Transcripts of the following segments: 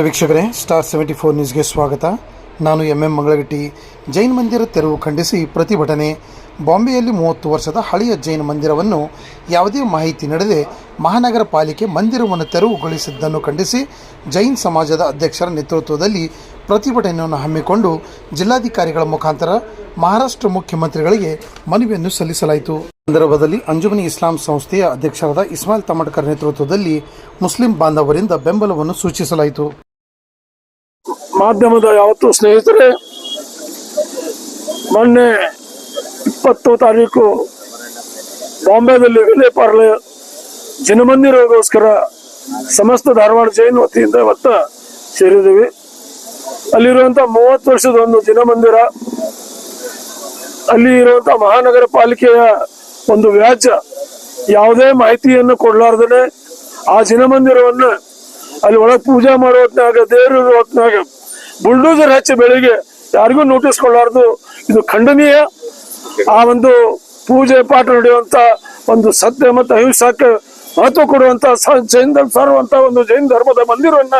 ವೀಕ್ಷಕರೇ star seventy four ನ್ಯೂಸ್ಗೆ ಸ್ವಾಗತ. ನಾನು ಎಂ ಎಂ ಮಂಗಳಗಟ್ಟಿ. ಜೈನ್ ಮಂದಿರ ತೆರವು ಖಂಡಿಸಿ ಪ್ರತಿಭಟನೆ. ಬಾಂಬೆಯಲ್ಲಿ ಮೂವತ್ತು ವರ್ಷದ ಹಳೆಯ ಜೈನ್ ಮಂದಿರವನ್ನು ಯಾವುದೇ ಮಾಹಿತಿ ನೀಡದೆ ಮಹಾನಗರ ಪಾಲಿಕೆ ಮಂದಿರವನ್ನು ತೆರವುಗೊಳಿಸಿದ್ದನ್ನು ಖಂಡಿಸಿ ಜೈನ್ ಸಮಾಜದ ಅಧ್ಯಕ್ಷರ ನೇತೃತ್ವದಲ್ಲಿ ಪ್ರತಿಭಟನೆಯನ್ನು ಹಮ್ಮಿಕೊಂಡು ಜಿಲ್ಲಾಧಿಕಾರಿಗಳ ಮುಖಾಂತರ ಮಹಾರಾಷ್ಟ್ರ ಮುಖ್ಯಮಂತ್ರಿಗಳಿಗೆ ಮನವಿಯನ್ನು ಸಲ್ಲಿಸಲಾಯಿತು. ಸಂದರ್ಭದಲ್ಲಿ ಅಂಜುಮನಿ ಇಸ್ಲಾಂ ಸಂಸ್ಥೆಯ ಅಧ್ಯಕ್ಷರಾದ ಇಸ್ಮಾಯಿಲ್ ತಮಡ್ಕರ್ ನೇತೃತ್ವದಲ್ಲಿ ಮುಸ್ಲಿಂ ಬಾಂಧವರಿಂದ ಬೆಂಬಲವನ್ನು ಸೂಚಿಸಲಾಯಿತು. ಮಾಧ್ಯಮದ ಯಾವತ್ತು ಸ್ನೇಹಿತರೆ, ಮೊನ್ನೆ ಇಪ್ಪತ್ತು ತಾರೀಕು ಬಾಂಬೆದಲ್ಲಿ ವಿಲೆ ಪಾರ್ಲೆ ಜನಮಂದಿರಗೋಸ್ಕರ ಸಮಸ್ತ ಧಾರವಾಡ ಜೈನ್ ವತಿಯಿಂದ ಇವತ್ತ ಸೇರಿದ್ದೀವಿ. ಅಲ್ಲಿರುವಂತ ಮೂವತ್ತು ವರ್ಷದ ಒಂದು ಜನಮಂದಿರ ಅಲ್ಲಿ ಇರುವಂತ ಮಹಾನಗರ ಪಾಲಿಕೆಯ ಒಂದು ವ್ಯಾಜ್ಯ. ಯಾವುದೇ ಮಾಹಿತಿಯನ್ನು ಕೊಡ್ಲಾರ್ದೇ ಆ ಜಿನಮಂದಿರವನ್ನ ಅಲ್ಲಿ ಒಳಗೆ ಪೂಜೆ ಮಾಡೋ ಹೊತ್ನಾಗ ದೇವ್ರ ಹೊತ್ನಾಗ ಬುಲ್ಡೋಸರ್ ಹಚ್ಚಿ ಬೆಳಿಗ್ಗೆ ಯಾರಿಗೂ ನೋಟಿಸ್ ಕೊಡಲಾರ್ದು. ಇದು ಖಂಡನೀಯ. ಆ ಒಂದು ಪೂಜೆ ಪಾಠ ನಡೆಯುವಂತ ಒಂದು ಸತ್ಯ ಮತ್ತು ಅಹಿಂಸಕ್ಕೆ ಮಹತ್ವ ಕೊಡುವಂತ ಜೈನ್ ಧರ್ಮ, ಸಾರುವಂತ ಒಂದು ಜೈನ್ ಧರ್ಮದ ಮಂದಿರವನ್ನ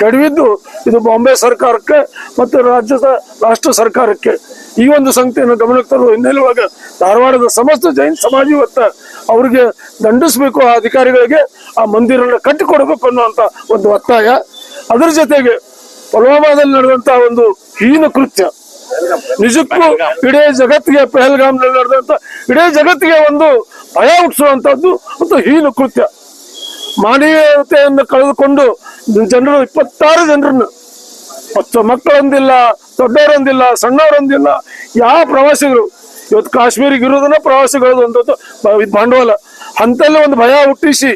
ಕೆಡವಿದ್ದು ಇದು ಬಾಂಬೆ ಸರ್ಕಾರಕ್ಕೆ ಮತ್ತು ರಾಜ್ಯದ ರಾಷ್ಟ್ರ ಸರ್ಕಾರಕ್ಕೆ. ಈ ಒಂದು ಸಂಗತಿಯನ್ನು ಗಮನಕ್ಕೆ ತರುವ ಹಿನ್ನೆಲೆವಾಗ ಧಾರವಾಡದ ಸಮಸ್ತ ಜೈನ್ ಸಮಾಜ ಇವತ್ತ ಅವ್ರಿಗೆ ದಂಡಿಸ್ಬೇಕು ಆ ಅಧಿಕಾರಿಗಳಿಗೆ ಆ ಮಂದಿರನ ಕಟ್ಟಿಕೊಡ್ಬೇಕು ಅನ್ನುವಂತ ಒಂದು ಒತ್ತಾಯ. ಅದರ ಜೊತೆಗೆ ಪುಲ್ವಾಮಾದಲ್ಲಿ ನಡೆದಂತ ಒಂದು ಹೀನ ಕೃತ್ಯ. ನಿಜಕ್ಕೂ ಇಡೀ ಜಗತ್ತಿಗೆ ಪೆಹಲ್ಗಾಮ್ ನಡೆದಂತ ಇಡೀ ಜಗತ್ತಿಗೆ ಒಂದು ಭಯ ಹುಟ್ಟಿಸುವಂತದ್ದು ಒಂದು ಹೀನ ಕೃತ್ಯ. ಮಾನವೀಯತೆಯನ್ನು ಕಳೆದುಕೊಂಡು ಜನರು ಇಪ್ಪತ್ತಾರು ಜನರನ್ನು, ಮತ್ತು ಮಕ್ಕಳೊಂದಿಲ್ಲ, ದೊಡ್ಡವರೊಂದಿಲ್ಲ, ಸಣ್ಣವರೊಂದಿಲ್ಲ, ಯಾವ ಪ್ರವಾಸಿಗರು, ಇವತ್ತು ಕಾಶ್ಮೀರಿಗೆ ಇರೋದನ್ನ ಪ್ರವಾಸಿಗಳು ಇದು ಬಂಡವಾಳ. ಅಂತಲ್ಲಿ ಒಂದು ಭಯ ಹುಟ್ಟಿಸಿ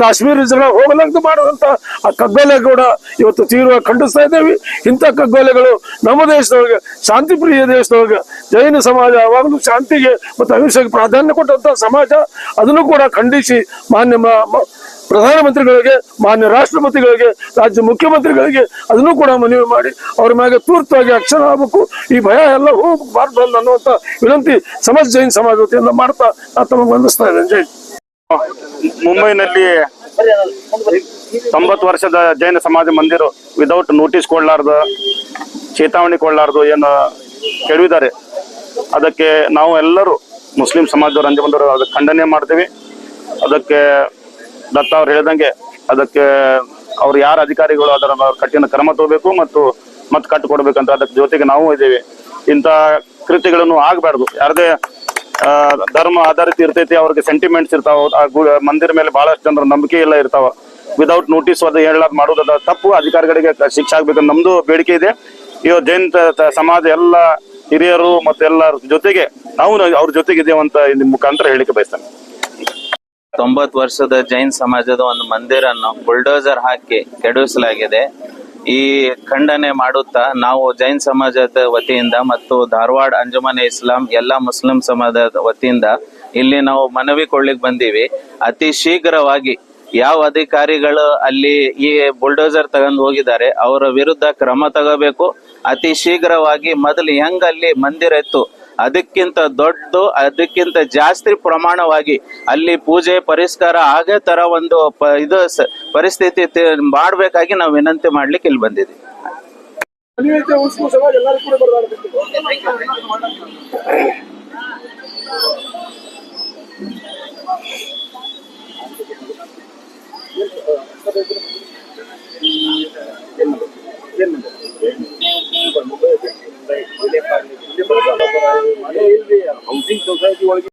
ಕಾಶ್ಮೀರ ಜನ ಹೋಗಲಂತ ಮಾಡುವಂತ ಆ ಕಗ್ಗೊಲೆ ಕೂಡ ಇವತ್ತು ತೀವ್ರವಾಗಿ ಖಂಡಿಸ್ತಾ ಇದ್ದೇವೆ. ಇಂಥ ಕಗ್ಗೊಲೆಗಳು ನಮ್ಮ ದೇಶದೊಳಗೆ ಶಾಂತಿ ಪ್ರಿಯ ದೇಶದೊಳಗೆ ಜೈನ ಸಮಾಜ ಯಾವಾಗಲೂ ಶಾಂತಿಗೆ ಮತ್ತು ಅಹಿಂಸೆಗೆ ಪ್ರಾಧಾನ್ಯ ಕೊಟ್ಟಂತ ಸಮಾಜ, ಅದನ್ನು ಕೂಡ ಖಂಡಿಸಿ ಮಾನ್ಯ ಪ್ರಧಾನಮಂತ್ರಿಗಳಿಗೆ, ಮಾನ್ಯ ರಾಷ್ಟ್ರಪತಿಗಳಿಗೆ, ರಾಜ್ಯ ಮುಖ್ಯಮಂತ್ರಿಗಳಿಗೆ ಅದನ್ನು ಕೂಡ ಮನವಿ ಮಾಡಿ ಅವ್ರ ಮ್ಯಾಗೆ ತೂರ್ತವಾಗಿ ಅಕ್ಷರ ಆಗಬೇಕು. ಈ ಭಯ ಎಲ್ಲ ಹೋಗಬಾರ್ದು ಅನ್ನುವಂಥ ವಿನಂತಿ ಸಮಾಜ, ಜೈನ್ ಸಮಾಜ ವತಿಯಿಂದ ಮಾಡ್ತಾ ತಮಗೆ ವಂದಿಸ್ತಾ ಇದ್ದೇನೆ. ಜೈ ಮುಂಬೈನಲ್ಲಿ ತೊಂಬತ್ತು ವರ್ಷದ ಜೈನ ಸಮಾಜ ಮಂದಿರ ವಿದೌಟ್ ನೋಟಿಸ್ ಕೊಡ್ಲಾರ್ದು, ಚೇತಾವಣಿ ಕೊಡ್ಲಾರ್ದು ಏನು ಕೆಡವಿದ್ದಾರೆ. ಅದಕ್ಕೆ ನಾವು ಎಲ್ಲರೂ ಮುಸ್ಲಿಂ ಸಮಾಜದವರು ಅಂಜ ಬಂದವರು ಅದಕ್ಕೆ ಖಂಡನೆ ಮಾಡ್ತೀವಿ. ಅದಕ್ಕೆ ದತ್ತ ಅವ್ರು ಹೇಳ್ದಂಗೆ ಅದಕ್ಕೆ ಅವ್ರು ಯಾರ ಅಧಿಕಾರಿಗಳು ಅದರ ಕಠಿಣ ಕ್ರಮ ತಗೋಬೇಕು ಮತ್ತು ಮತ್ತೆ ಕಟ್ಟು ಕೊಡ್ಬೇಕಂತ ಅದಕ್ಕೆ ಜೊತೆಗೆ ನಾವು ಇದ್ದೇವೆ. ಇಂಥ ಕೃತಿಗಳನ್ನು ಆಗಬಾರ್ದು. ಯಾರದೇ ಧರ್ಮ ಆಧಾರಿತ ಇರ್ತೈತಿ, ಅವ್ರಿಗೆ ಸೆಂಟಿಮೆಂಟ್ಸ್ ಇರ್ತಾವ. ಮಂದಿರ ಮೇಲೆ ಬಹಳಷ್ಟು ಜನರ ನಂಬಿಕೆ ಎಲ್ಲ ಇರ್ತಾವ. ವಿದೌಟ್ ನೋಟಿಸ್ ಅದು ಹೇಳೋದು ಮಾಡೋದ ತಪ್ಪು. ಅಧಿಕಾರಿಗಳಿಗೆ ಶಿಕ್ಷೆ ಆಗ್ಬೇಕಂತ ನಮ್ದು ಬೇಡಿಕೆ ಇದೆ. ಇವ ಜೈನ್ ಸಮಾಜ ಎಲ್ಲ ಹಿರಿಯರು ಮತ್ತೆ ಎಲ್ಲರ ಜೊತೆಗೆ ನಾವು ಅವ್ರ ಜೊತೆಗೆ ಇದೇವಂತ ಮುಖಾಂತರ ಹೇಳಿಕೆ ಬಯಸ್ತೇನೆ. ತೊಂಬತ್ತು ವರ್ಷದ ಜೈನ್ ಸಮಾಜದ ಒಂದು ಮಂದಿರನ್ನು ಬುಲ್ಡೋಸರ್ ಹಾಕಿ ಕೆಡವಿಸಲಾಗಿದೆ. ಈ ಖಂಡನೆ ಮಾಡುತ್ತಾ ನಾವು ಜೈನ್ ಸಮಾಜದ ವತಿಯಿಂದ ಮತ್ತು ಧಾರವಾಡ ಅಂಜುಮನೆ ಇಸ್ಲಾಂ ಎಲ್ಲ ಮುಸ್ಲಿಂ ಸಮಾಜದ ವತಿಯಿಂದ ಇಲ್ಲಿ ನಾವು ಮನವಿ ಕೊಡ್ಲಿಕ್ಕೆ ಬಂದೀವಿ. ಅತಿ ಶೀಘ್ರವಾಗಿ ಯಾವ ಅಧಿಕಾರಿಗಳು ಅಲ್ಲಿ ಈ ಬುಲ್ಡೋಸರ್ ತಗೊಂಡು ಹೋಗಿದ್ದಾರೆ, ಅವರ ವಿರುದ್ಧ ಕ್ರಮ ತಗೋಬೇಕು. ಅತಿ ಶೀಘ್ರವಾಗಿ ಮೊದಲು ಹೆಂಗಲ್ಲಿ ಮಂದಿರ ಇತ್ತು ಅದಕ್ಕಿಂತ ದೊಡ್ಡ ಅದಕ್ಕಿಂತ ಜಾಸ್ತಿ ಪ್ರಮಾಣವಾಗಿ ಅಲ್ಲಿ ಪೂಜೆ, ಪರಿಷ್ಕಾರ ಆಗೇ ತರ ಒಂದು ಇದು ಪರಿಸ್ಥಿತಿ ಮಾಡ್ಬೇಕಾಗಿ ನಾವು ವಿನಂತಿ ಮಾಡ್ಲಿಕ್ಕೆ ಇಲ್ಲಿ ಬಂದಿದ್ದೀವಿ ಹೌಸಿಂಗ್ ಸೊಸೈಟಿ ಒಳಗೆ